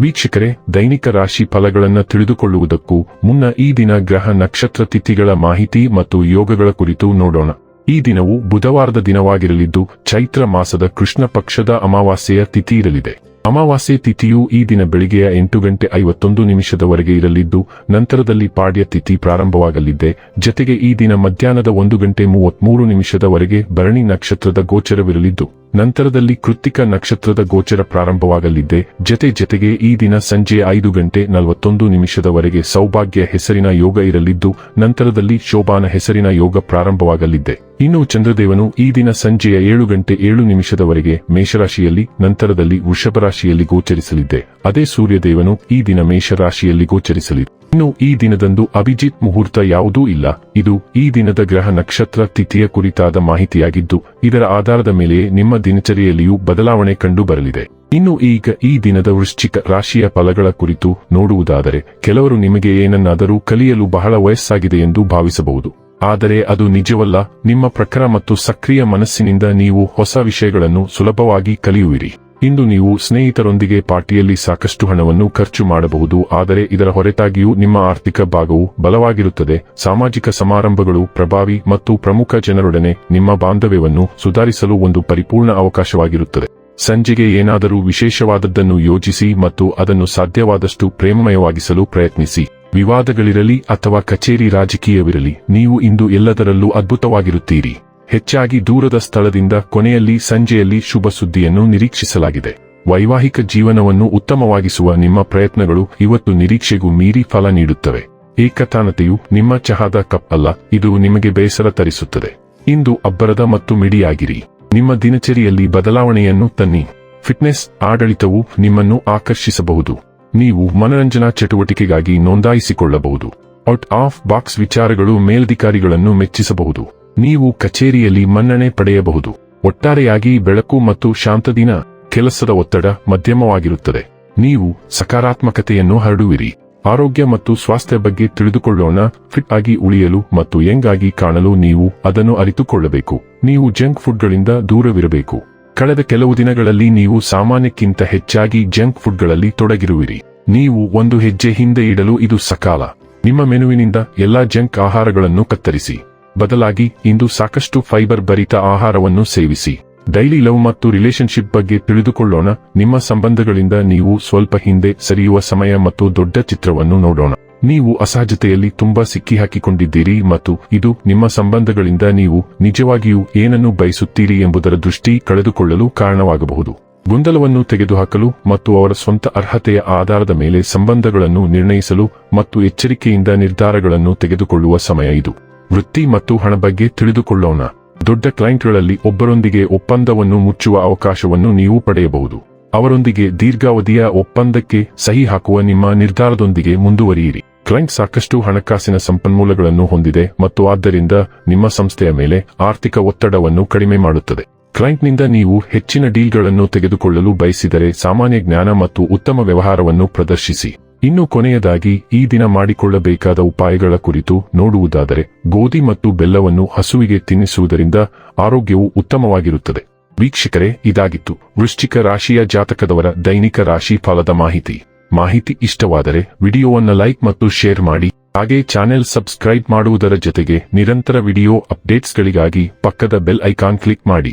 ವೀಕ್ಷಕರೇ, ದೈನಿಕ ರಾಶಿ ಫಲಗಳನ್ನು ತಿಳಿದುಕೊಳ್ಳುವುದಕ್ಕೂ ಮುನ್ನ ಈ ದಿನ ಗ್ರಹ ನಕ್ಷತ್ರ ತಿಥಿಗಳ ಮಾಹಿತಿ ಮತ್ತು ಯೋಗಗಳ ಕುರಿತು ನೋಡೋಣ. ಈ ದಿನವು ಬುಧವಾರದ ದಿನವಾಗಿರಲಿದ್ದು, ಚೈತ್ರ ಮಾಸದ ಕೃಷ್ಣ ಪಕ್ಷದ ಅಮಾವಾಸ್ಯೆಯ ತಿಥಿ ಇರಲಿದೆ. ಅಮಾವಾಸ್ಯೆ ತಿಥಿಯು ಈ ದಿನ ಬೆಳಿಗ್ಗೆಯ ಎಂಟು ಗಂಟೆ ಐವತ್ತೊಂದು ನಿಮಿಷದವರೆಗೆ ಇರಲಿದ್ದು, ನಂತರದಲ್ಲಿ ಪಾಡ್ಯ ತಿಥಿ ಪ್ರಾರಂಭವಾಗಲಿದೆ. ಜತೆಗೆ ಈ ದಿನ ಮಧ್ಯಾಹ್ನದ ಒಂದು ಗಂಟೆ ಮೂವತ್ಮೂರು ನಿಮಿಷದವರೆಗೆ ಭರಣಿ ನಕ್ಷತ್ರದ ಗೋಚರವಿರಲಿದ್ದು. ನಂತರದಲ್ಲಿ ಕೃತಿಕ ನಕ್ಷತ್ರದ ಗೋಚರ ಪ್ರಾರಂಭವಾಗಲಿದೆ. ಜತೆ ಜತೆಗೆ ಈ ದಿನ ಸಂಜೆ ಐದು ಗಂಟೆ ನಲವತ್ತೊಂದು ನಿಮಿಷದವರೆಗೆ ಸೌಭಾಗ್ಯ ಹೆಸರಿನ ಯೋಗ ಇರಲಿದ್ದು, ನಂತರದಲ್ಲಿ ಶೋಭಾನ ಹೆಸರಿನ ಯೋಗ ಪ್ರಾರಂಭವಾಗಲಿದೆ. ಇನ್ನು ಚಂದ್ರದೇವನು ಈ ದಿನ ಸಂಜೆಯ ಏಳು ಗಂಟೆ ಏಳು ನಿಮಿಷದವರೆಗೆ ಮೇಷರಾಶಿಯಲ್ಲಿ, ನಂತರದಲ್ಲಿ ವೃಷಭರಾಶಿಯಲ್ಲಿ ಗೋಚರಿಸಲಿದೆ. ಅದೇ ಸೂರ್ಯದೇವನು ಈ ದಿನ ಮೇಷರಾಶಿಯಲ್ಲಿ ಗೋಚರಿಸಲಿದೆ. ಇನ್ನು ಈ ದಿನದಂದು ಅಭಿಜಿತ್ ಮುಹೂರ್ತ ಯಾವುದೂ ಇಲ್ಲ. ಇದು ಈ ದಿನದ ಗ್ರಹ ನಕ್ಷತ್ರ ತಿಥಿಯ ಕುರಿತಾದ ಮಾಹಿತಿಯಾಗಿದ್ದು ಇದರ ಆಧಾರದ ಮೇಲೆ ನಿಮ್ಮ ದಿನಚರಿಯಲ್ಲಿಯೂ ಬದಲಾವಣೆ ಕಂಡು ಬರಲಿದೆ ಇನ್ನು ಈಗ ಈ ದಿನದ ವೃಶ್ಚಿಕ ರಾಶಿಯ ಫಲಗಳ ಕುರಿತು ನೋಡುವುದಾದರೆ, ಕೆಲವರು ನಿಮಗೆ ಏನನ್ನಾದರೂ ಕಲಿಯಲು ಬಹಳ ವಯಸ್ಸಾಗಿದೆ ಎಂದು ಭಾವಿಸಬಹುದು. ಆದರೆ ಅದು ನಿಜವಲ್ಲ, ನಿಮ್ಮ ಪ್ರಖರ ಮತ್ತು ಸಕ್ರಿಯ ಮನಸ್ಸಿನಿಂದ ನೀವು ಹೊಸ ವಿಷಯಗಳನ್ನು ಸುಲಭವಾಗಿ ಕಲಿಯುವಿರಿ. ಇಂದು ನೀವು ಸ್ನೇಹಿತರೊಂದಿಗೆ ಪಾರ್ಟಿಯಲ್ಲಿ ಸಾಕಷ್ಟು ಹಣವನ್ನು ಖರ್ಚು ಮಾಡಬಹುದು, ಆದರೆ ಇದರ ಹೊರತಾಗಿಯೂ ನಿಮ್ಮ ಆರ್ಥಿಕ ಭಾಗವು ಬಲವಾಗಿರುತ್ತದೆ. ಸಾಮಾಜಿಕ ಸಮಾರಂಭಗಳು ಪ್ರಭಾವಿ ಮತ್ತು ಪ್ರಮುಖ ಜನರೊಡನೆ ನಿಮ್ಮ ಬಾಂಧವ್ಯವನ್ನು ಸುಧಾರಿಸಲು ಒಂದು ಪರಿಪೂರ್ಣ ಅವಕಾಶವಾಗಿರುತ್ತದೆ. ಸಂಜೆಗೆ ಏನಾದರೂ ವಿಶೇಷವಾದದ್ದನ್ನು ಯೋಜಿಸಿ ಮತ್ತು ಅದನ್ನು ಸಾಧ್ಯವಾದಷ್ಟು ಪ್ರೇಮಮಯವಾಗಿಸಲು ಪ್ರಯತ್ನಿಸಿ. ವಿವಾದಗಳಿರಲಿ ಅಥವಾ ಕಚೇರಿ ರಾಜಕೀಯವಿರಲಿ, ನೀವು ಇಂದು ಎಲ್ಲದರಲ್ಲೂ ಅದ್ಭುತವಾಗಿರುತ್ತೀರಿ. ಹೆಚ್ಚಾಗಿ ದೂರದ ಸ್ಥಳದಿಂದ ಕೊನೆಯಲ್ಲಿ ಸಂಜೆಯಲ್ಲಿ ಶುಭ ಸುದ್ದಿಯನ್ನು ನಿರೀಕ್ಷಿಸಲಾಗಿದೆ. ವೈವಾಹಿಕ ಜೀವನವನ್ನು ಉತ್ತಮವಾಗಿಸುವ ನಿಮ್ಮ ಪ್ರಯತ್ನಗಳು ಇವತ್ತು ನಿರೀಕ್ಷೆಗೂ ಮೀರಿ ಫಲ ನೀಡುತ್ತವೆ. ಏಕತಾನತೆಯು ನಿಮ್ಮ ಚಹಾದ ಕಪ್ ಅಲ್ಲ, ಇದು ನಿಮಗೆ ಬೇಸರ ತರಿಸುತ್ತದೆ. ಇಂದು ಅಬ್ಬರದ ಮತ್ತು ಮಿಡಿಯಾಗಿರಿ. ನಿಮ್ಮ ದಿನಚರಿಯಲ್ಲಿ ಬದಲಾವಣೆಯನ್ನು ತನ್ನಿ. ಫಿಟ್ನೆಸ್ ಆಡಳಿತವು ನಿಮ್ಮನ್ನು ಆಕರ್ಷಿಸಬಹುದು. ನೀವು ಮನರಂಜನಾ ಚಟುವಟಿಕೆಗಾಗಿ ನೋಂದಾಯಿಸಿಕೊಳ್ಳಬಹುದು. ಔಟ್ ಆಫ್ ಬಾಕ್ಸ್ ವಿಚಾರಗಳು ಮೇಲಧಿಕಾರಿಗಳನ್ನು ಮೆಚ್ಚಿಸಬಹುದು. ನೀವು ಕಚೇರಿಯಲ್ಲಿ ಮನ್ನಣೆ ಪಡೆಯಬಹುದು. ಒಟ್ಟಾರೆಯಾಗಿ ಬೆಳಕು ಮತ್ತು ಶಾಂತ ದಿನ ಕೆಲಸದ ಒತ್ತಡ ಮಧ್ಯಮವಾಗಿರುತ್ತದೆ. ನೀವು ಸಕಾರಾತ್ಮಕತೆಯನ್ನು ಹರಡುವಿರಿ. ಆರೋಗ್ಯ ಮತ್ತು ಸ್ವಾಸ್ಥ್ಯ ಬಗ್ಗೆ ತಿಳಿದುಕೊಳ್ಳೋಣ. ಫಿಟ್ ಆಗಿ ಉಳಿಯಲು ಮತ್ತು ಯಂಗಾಗಿ ಕಾಣಲು ನೀವು ಅದನ್ನು ಅರಿತುಕೊಳ್ಳಬೇಕು. ನೀವು ಜಂಕ್ ಫುಡ್ಗಳಿಂದ ದೂರವಿರಬೇಕು. ಕಳೆದ ಕೆಲವು ದಿನಗಳಲ್ಲಿ ನೀವು ಸಾಮಾನ್ಯಕ್ಕಿಂತ ಹೆಚ್ಚಾಗಿ ಜಂಕ್ ಫುಡ್ಗಳಲ್ಲಿ ತೊಡಗಿರುವಿರಿ. ನೀವು ಒಂದು ಹೆಜ್ಜೆ ಹಿಂದೆ ಇಡಲು ಇದು ಸಕಾಲ. ನಿಮ್ಮ ಮೆನುವಿನಿಂದ ಎಲ್ಲಾ ಜಂಕ್ ಆಹಾರಗಳನ್ನು ಕತ್ತರಿಸಿ. ಬದಲಾಗಿ ಇಂದು ಸಾಕಷ್ಟು ಫೈಬರ್ ಭರಿತ ಆಹಾರವನ್ನು ಸೇವಿಸಿ. ಡೈಲಿ ಲವ್ ಮತ್ತು ರಿಲೇಶನ್ಶಿಪ್ ಬಗ್ಗೆ ತಿಳಿದುಕೊಳ್ಳೋಣ. ನಿಮ್ಮ ಸಂಬಂಧಗಳಿಂದ ನೀವು ಸ್ವಲ್ಪ ಹಿಂದೆ ಸರಿಯುವ ಸಮಯ ಮತ್ತು ದೊಡ್ಡ ಚಿತ್ರವನ್ನು ನೋಡೋಣ. ನೀವು ಅಸಹಜತೆಯಲ್ಲಿ ತುಂಬಾ ಸಿಕ್ಕಿಹಾಕಿಕೊಂಡಿದ್ದೀರಿ ಮತ್ತು ಇದು ನಿಮ್ಮ ಸಂಬಂಧಗಳಿಂದ ನೀವು ನಿಜವಾಗಿಯೂ ಏನನ್ನು ಬಯಸುತ್ತೀರಿ ಎಂಬುದರ ದೃಷ್ಟಿ ಕಳೆದುಕೊಳ್ಳಲು ಕಾರಣವಾಗಬಹುದು. ಗೊಂದಲವನ್ನು ತೆಗೆದುಹಾಕಲು ಮತ್ತು ಅವರ ಸ್ವಂತ ಅರ್ಹತೆಯ ಆಧಾರದ ಮೇಲೆ ಸಂಬಂಧಗಳನ್ನು ನಿರ್ಣಯಿಸಲು ಮತ್ತು ಎಚ್ಚರಿಕೆಯಿಂದ ನಿರ್ಧಾರಗಳನ್ನು ತೆಗೆದುಕೊಳ್ಳುವ ಸಮಯ ಇದು. ವೃತ್ತಿ ಮತ್ತು ಹಣ ಬಗ್ಗೆ ತಿಳಿದುಕೊಳ್ಳೋಣ. ದೊಡ್ಡ ಕ್ಲೈಂಟ್ಗಳಲ್ಲಿ ಒಬ್ಬರೊಂದಿಗೆ ಒಪ್ಪಂದವನ್ನು ಮುಚ್ಚುವ ಅವಕಾಶವನ್ನು ನೀವು ಪಡೆಯಬಹುದು. ಅವರೊಂದಿಗೆ ದೀರ್ಘಾವಧಿಯ ಒಪ್ಪಂದಕ್ಕೆ ಸಹಿ ಹಾಕುವ ನಿಮ್ಮ ನಿರ್ಧಾರದೊಂದಿಗೆ ಮುಂದುವರಿಯಿರಿ. ಕ್ಲೈಂಟ್ ಸಾಕಷ್ಟು ಹಣಕಾಸಿನ ಸಂಪನ್ಮೂಲಗಳನ್ನು ಹೊಂದಿದೆ ಮತ್ತು ಆದ್ದರಿಂದ ನಿಮ್ಮ ಸಂಸ್ಥೆಯ ಮೇಲೆ ಆರ್ಥಿಕ ಒತ್ತಡವನ್ನು ಕಡಿಮೆ ಮಾಡುತ್ತದೆ. ಕ್ಲೈಂಟ್ನಿಂದ ನೀವು ಹೆಚ್ಚಿನ ಡೀಲ್ಗಳನ್ನು ತೆಗೆದುಕೊಳ್ಳಲು ಬಯಸಿದರೆ ಸಾಮಾನ್ಯ ಜ್ಞಾನ ಮತ್ತು ಉತ್ತಮ ವ್ಯವಹಾರವನ್ನು ಪ್ರದರ್ಶಿಸಿ. ಇನ್ನು ಕೊನೆಯದಾಗಿ ಈ ದಿನ ಮಾಡಿಕೊಳ್ಳಬೇಕಾದ ಉಪಾಯಗಳ ಕುರಿತು ನೋಡುವುದಾದರೆ, ಗೋಧಿ ಮತ್ತು ಬೆಲ್ಲವನ್ನು ಹಸುವಿಗೆ ತಿನ್ನಿಸುವುದರಿಂದ ಆರೋಗ್ಯವು ಉತ್ತಮವಾಗಿರುತ್ತದೆ. ವೀಕ್ಷಕರೇ, ಇದಾಗಿತ್ತು ವೃಶ್ಚಿಕ ರಾಶಿಯ ಜಾತಕದವರ ದೈನಿಕ ರಾಶಿ ಫಲದ ಮಾಹಿತಿ. ಮಾಹಿತಿ ಇಷ್ಟವಾದರೆ ವಿಡಿಯೋವನ್ನು ಲೈಕ್ ಮತ್ತು ಶೇರ್ ಮಾಡಿ, ಹಾಗೆ ಚಾನೆಲ್ ಸಬ್ಸ್ಕ್ರೈಬ್ ಮಾಡುವುದರ ಜೊತೆಗೆ ನಿರಂತರ ವಿಡಿಯೋ ಅಪ್ಡೇಟ್ಸ್ಗಳಿಗಾಗಿ ಪಕ್ಕದ ಬೆಲ್ ಐಕಾನ್ ಕ್ಲಿಕ್ ಮಾಡಿ.